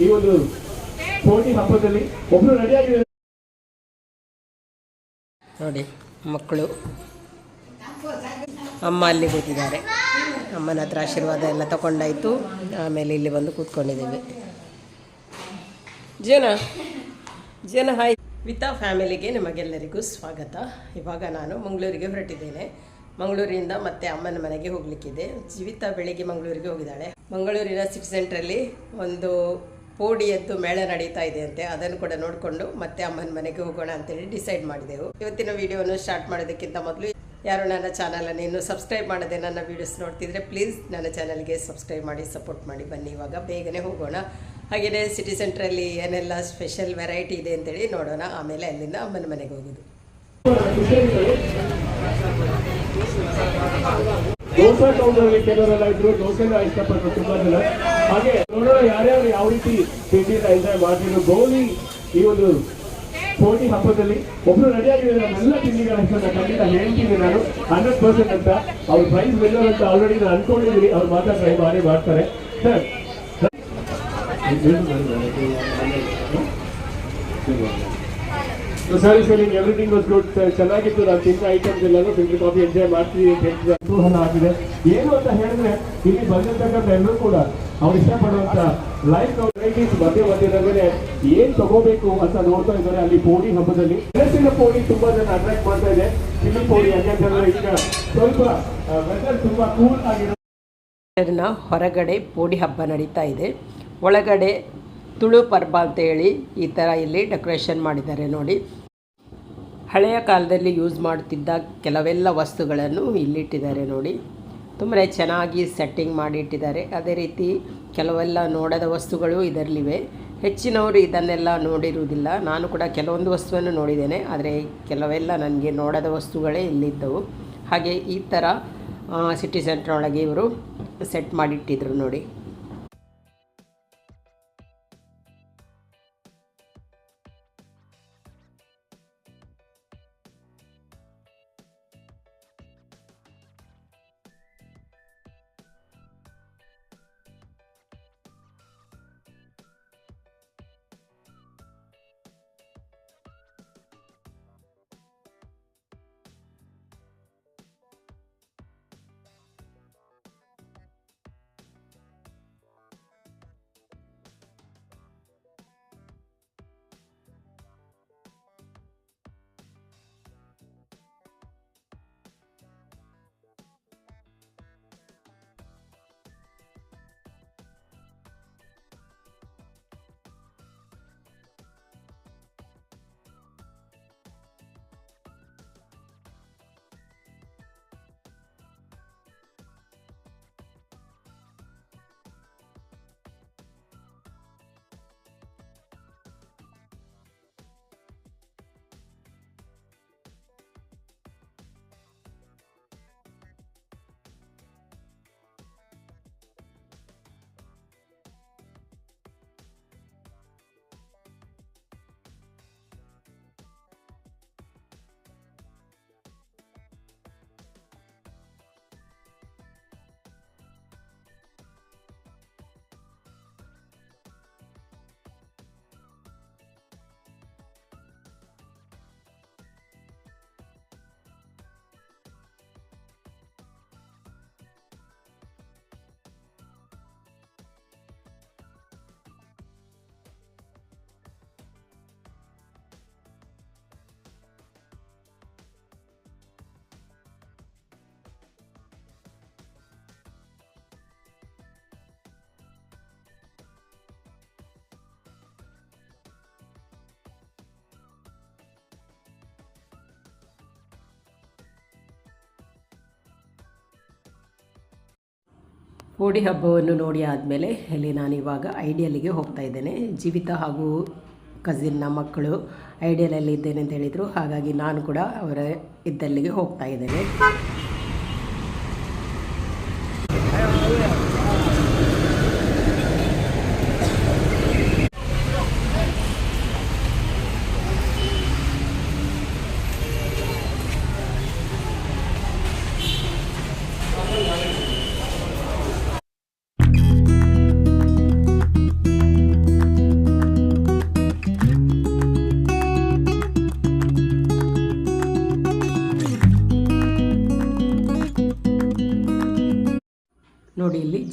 ಈ ಒಂದು ಕೋಟಿ ಹಬ್ಬದಲ್ಲಿ ಒಬ್ರು ರೆಡಿಯಾಗಿದ್ದಾರೆ ನೋಡಿ, ಮಕ್ಕಳು ಅಮ್ಮ ಅಲ್ಲಿ ಕೂತಿದ್ದಾರೆ. ಅಮ್ಮನ ಹತ್ರ ಆಶೀರ್ವಾದ ಎಲ್ಲ ತಗೊಂಡಾಯ್ತು. ಆಮೇಲೆ ಇಲ್ಲಿ ಬಂದು ಕೂತ್ಕೊಂಡಿದ್ದೀವಿ. ಜೇನ ಜೇನ ಹಾಯ್ ವಿತಾ ಫ್ಯಾಮಿಲಿಗೆ ನಿಮಗೆಲ್ಲರಿಗೂ ಸ್ವಾಗತ. ಇವಾಗ ನಾನು ಮಂಗಳೂರಿಗೆ ಹೊರಟಿದ್ದೇನೆ. ಮಂಗಳೂರಿಂದ ಮತ್ತೆ ಅಮ್ಮನ ಮನೆಗೆ ಹೋಗ್ಲಿಕ್ಕಿದೆ. ಜೀವಿತ ಬೆಳಿಗ್ಗೆ ಮಂಗಳೂರಿಗೆ ಹೋಗಿದ್ದಾಳೆ. ಮಂಗಳೂರಿನ ಸಿಟಿ ಸೆಂಟ್ರಲ್ಲಿ ಒಂದು ಪೋಡಿಯದ್ದು ಮೇಳ ನಡೀತಾ ಇದೆ ಅಂತೆ, ಅದನ್ನು ಕೂಡ ನೋಡಿಕೊಂಡು ಮತ್ತೆ ಅಮ್ಮನ ಮನೆಗೆ ಹೋಗೋಣ ಅಂತೇಳಿ ಡಿಸೈಡ್ ಮಾಡಿದೆವು. ಇವತ್ತಿನ ವಿಡಿಯೋವನ್ನು ಸ್ಟಾರ್ಟ್ ಮಾಡೋದಕ್ಕಿಂತ ಮೊದಲು ಯಾರು ನನ್ನ ಚಾನಲನ್ನು ಇನ್ನೂ ಸಬ್ಸ್ಕ್ರೈಬ್ ಮಾಡದೆ ನನ್ನ ವೀಡಿಯೋಸ್ ನೋಡ್ತಿದ್ರೆ ಪ್ಲೀಸ್ ನನ್ನ ಚಾನಲ್ಗೆ ಸಬ್ಸ್ಕ್ರೈಬ್ ಮಾಡಿ ಸಪೋರ್ಟ್ ಮಾಡಿ, ಬನ್ನಿ. ಇವಾಗ ಬೇಗನೆ ಹೋಗೋಣ. ಹಾಗೆಯೇ ಸಿಟಿ ಸೆಂಟ್ರಲ್ಲಿ ಏನೆಲ್ಲ ಸ್ಪೆಷಲ್ ವೆರೈಟಿ ಇದೆ ಅಂತೇಳಿ ನೋಡೋಣ. ಆಮೇಲೆ ಅಲ್ಲಿಂದ ಅಮ್ಮನ ಮನೆಗೆ ಹೋಗೋದು. ದೋಸೆ ಇಷ್ಟಪಟ್ಟರು ತುಂಬಾ ಜನ. ಹಾಗೆ ನೋಡೋಣ ಯಾರ್ಯಾರು ಯಾವ ರೀತಿ ತಿಂಡಿನ ಎಂಜಾಯ್ ಮಾಡ್ತಿದ್ರು. ಗೋಲಿ ಈ ಒಂದು ಹೋಳಿ ಹಬ್ಬದಲ್ಲಿ ಒಬ್ರು ರೆಡಿಯಾಗಿದ್ದಾರೆ ನಮ್ಮೆಲ್ಲ ತಿಂಡಿಗಳ ಹೆಸರನ್ನ ಖಂಡಿತ ಹೇಳ್ತೀನಿ ನಾನು. ಹಂಡ್ರೆಡ್ ಪರ್ಸೆಂಟ್ ಅಂತ. ಅವ್ರ ಪ್ರೈಸ್ ವಿನ್ನರ್ ಅಂತ ಆಲ್ರೆಡಿ ನಾನು ಅನ್ಕೊಂಡಿದ್ದೀನಿ ಅವ್ರು ಮಾತ್ರ ಟ್ರೈ ಮಾಡಿ ಮಾಡ್ತಾರೆ. ಸರ್. ಸರಿ ಸರಿ ಎವ್ರಿಥಿಂಗ್ ವಾಸ್ ಗುಡ್ ಚೆನ್ನಾಗಿತ್ತು. ನಾವು ತಿಂದ ಐಟಮ್ಸ್ ಎಲ್ಲರೂ ಫಿಲ್ಟರ್ ಕಾಫಿ ಎಂಜಾಯ್ ಮಾಡ್ತೀವಿ ಅಂತ ಆಗಿದೆ. ಏನು ಅಂತ ಹೇಳಿದ್ರೆ ಇಲ್ಲಿ ಬಂದಿರ್ತಕ್ಕಂಥ ಎಲ್ಲರೂ ಕೂಡ ಅವ್ರು ಇಷ್ಟಪಡುವಂತ ಲೈಫ್ ವೆರೈಟೀಸ್ ಮಧ್ಯೆ ಮಧ್ಯದಲ್ಲಿ ಏನ್ ತಗೋಬೇಕು ಅಂತ ನೋಡ್ತಾ ಇದ್ದಾರೆ ಅಲ್ಲಿ ಪೋಡಿ ಹಬ್ಬದಲ್ಲಿ. ಮನಸ್ಸಿನ ಪೋಡಿ ತುಂಬಾ ಜನ ಅಟ್ರಾಕ್ಟ್ ಮಾಡ್ತಾ ಇದೆ. ಚಿಲ್ಲಿ ಪೋಡಿ ಯಾಕಂತಂದ್ರೆ ಈಗ ಸ್ವಲ್ಪ ವೆದರ್ ತುಂಬಾ ಕೂಲ್ ಆಗಿರೋ ಹೊರಗಡೆ ಪೋಡಿ ಹಬ್ಬ ನಡೀತಾ ಇದೆ. ಒಳಗಡೆ ತುಳು ಪರ್ಬ ಅಂತೇಳಿ ಈ ಥರ ಇಲ್ಲಿ ಡೆಕೋರೇಷನ್ ಮಾಡಿದ್ದಾರೆ ನೋಡಿ. ಹಳೆಯ ಕಾಲದಲ್ಲಿ ಯೂಸ್ ಮಾಡ್ತಿದ್ದ ಕೆಲವೆಲ್ಲ ವಸ್ತುಗಳನ್ನು ಇಲ್ಲಿಟ್ಟಿದ್ದಾರೆ ನೋಡಿ. ತುಂಬ ಚೆನ್ನಾಗಿ ಸೆಟ್ಟಿಂಗ್ ಮಾಡಿ ಇಟ್ಟಿದ್ದಾರೆ. ಅದೇ ರೀತಿ ಕೆಲವೆಲ್ಲ ನೋಡದ ವಸ್ತುಗಳು ಇದರಲ್ಲಿವೆ. ಹೆಚ್ಚಿನವರು ಇದನ್ನೆಲ್ಲ ನೋಡಿರುವುದಿಲ್ಲ. ನಾನು ಕೂಡ ಕೆಲವೊಂದು ವಸ್ತುವನ್ನು ನೋಡಿದ್ದೇನೆ. ಆದರೆ ಕೆಲವೆಲ್ಲ ನನಗೆ ನೋಡದ ವಸ್ತುಗಳೇ ಇಲ್ಲಿದ್ದವು. ಹಾಗೆ ಈ ಥರ ಸಿಟಿ ಸೆಂಟ್ರ್ ಒಳಗೆ ಇವರು ಸೆಟ್ ಮಾಡಿಟ್ಟಿದ್ರು ನೋಡಿ. ಹೋಳಿ ಹಬ್ಬವನ್ನು ನೋಡಿ ಆದಮೇಲೆ ಇಲ್ಲಿ ನಾನು ಇವಾಗ ಐಡಿಯಲ್ಲಿಗೆ ಹೋಗ್ತಾ ಇದ್ದೇನೆ. ಜೀವಿತ ಹಾಗೂ ಕಸಿನ್ನ ಮಕ್ಕಳು ಐಡಿಯಲಲ್ಲಿ ಇದ್ದೇನೆ ಅಂತ ಹೇಳಿದರು. ಹಾಗಾಗಿ ನಾನು ಕೂಡ ಅವರ ಇದ್ದಲ್ಲಿಗೆ ಹೋಗ್ತಾ ಇದ್ದೇನೆ.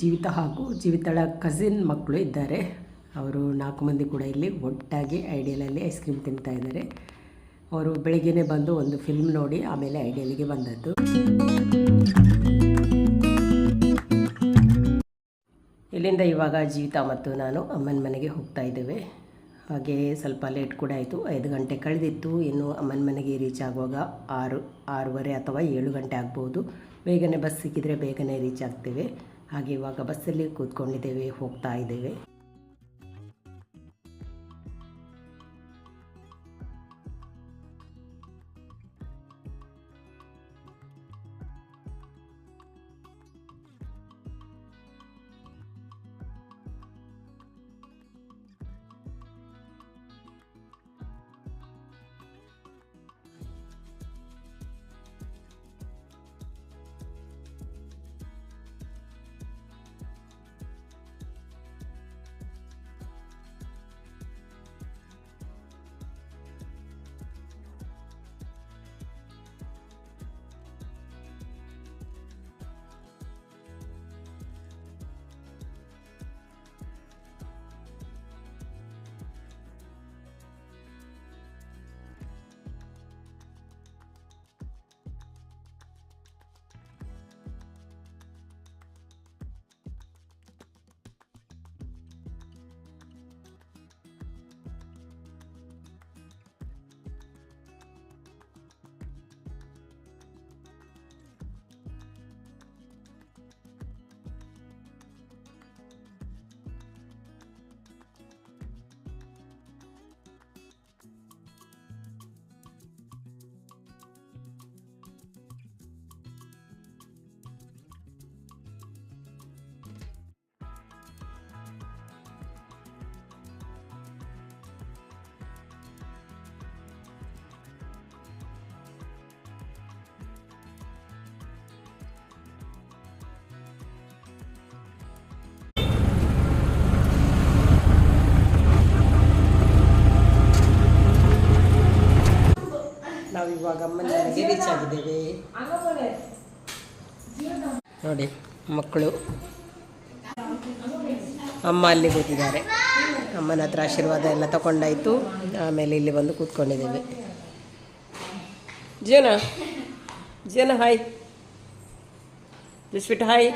ಜೀವಿತ ಹಾಗೂ ಜೀವಿತಳ ಕಸಿನ್ ಮಕ್ಕಳು ಇದ್ದಾರೆ. ಅವರು ನಾಲ್ಕು ಮಂದಿ ಕೂಡ ಇಲ್ಲಿ ಒಟ್ಟಾಗಿ ಐಡಿಯಲಲ್ಲಿ ಐಸ್ ಕ್ರೀಮ್ ತಿಂತಾ ಇದ್ದಾರೆ. ಅವರು ಬೆಳಗ್ಗೆನೇ ಬಂದು ಒಂದು ಫಿಲ್ಮ್ ನೋಡಿ, ಆಮೇಲೆ ಐಡಿಯಲಿಗೆ ಬಂದದ್ದು. ಇಲ್ಲಿಂದ ಇವಾಗ ಜೀವಿತ ಮತ್ತು ನಾನು ಅಮ್ಮನ ಮನೆಗೆ ಹೋಗ್ತಾ ಇದ್ದೇವೆ. ಹಾಗೆ ಸ್ವಲ್ಪ ಲೇಟ್ ಕೂಡ ಆಯಿತು. ಐದು ಗಂಟೆ ಕಳೆದಿತ್ತು. ಇನ್ನು ಅಮ್ಮನ ಮನೆಗೆ ರೀಚ್ ಆಗುವಾಗ ಆರು, ಆರೂವರೆ ಅಥವಾ ಏಳು ಗಂಟೆ ಆಗ್ಬೋದು. ಬೇಗನೆ ಬಸ್ ಸಿಕ್ಕಿದರೆ ಬೇಗನೆ ರೀಚ್ ಆಗ್ತೇವೆ. ಹಾಗೆ ಇವಾಗ ಬಸ್ಸಲ್ಲಿ ಕೂತ್ಕೊಂಡಿದ್ದೇವೆ ಹೋಗ್ತಾ ಇದ್ದೇವೆ. ಮನೆಗೆ ರೀಚ್ ಆಗಿದ್ದೇವೆ. ನೋಡಿ, ಮಕ್ಕಳು ಅಮ್ಮ ಅಲ್ಲಿ ಕೂತಿದ್ದಾರೆ. ಅಮ್ಮನ ಹತ್ರ ಆಶೀರ್ವಾದ ಎಲ್ಲ ತಗೊಂಡಾಯ್ತು ಆಮೇಲೆ ಇಲ್ಲಿ ಬಂದು ಕೂತ್ಕೊಂಡಿದ್ದೇವೆ. ಜೀವನ ಜೀವನ, ಹಾಯ್. ಜಸ್ವಿಟ್ ಹಾಯ್.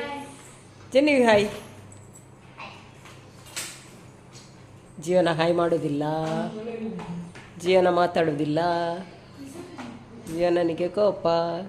ಜನಿವಿ ಹಾಯ್. ಜೀವನ ಹಾಯ್ ಮಾಡೋದಿಲ್ಲ. ಜೀವನ ಮಾತಾಡೋದಿಲ್ಲ. Iya, Jangan dikekopal.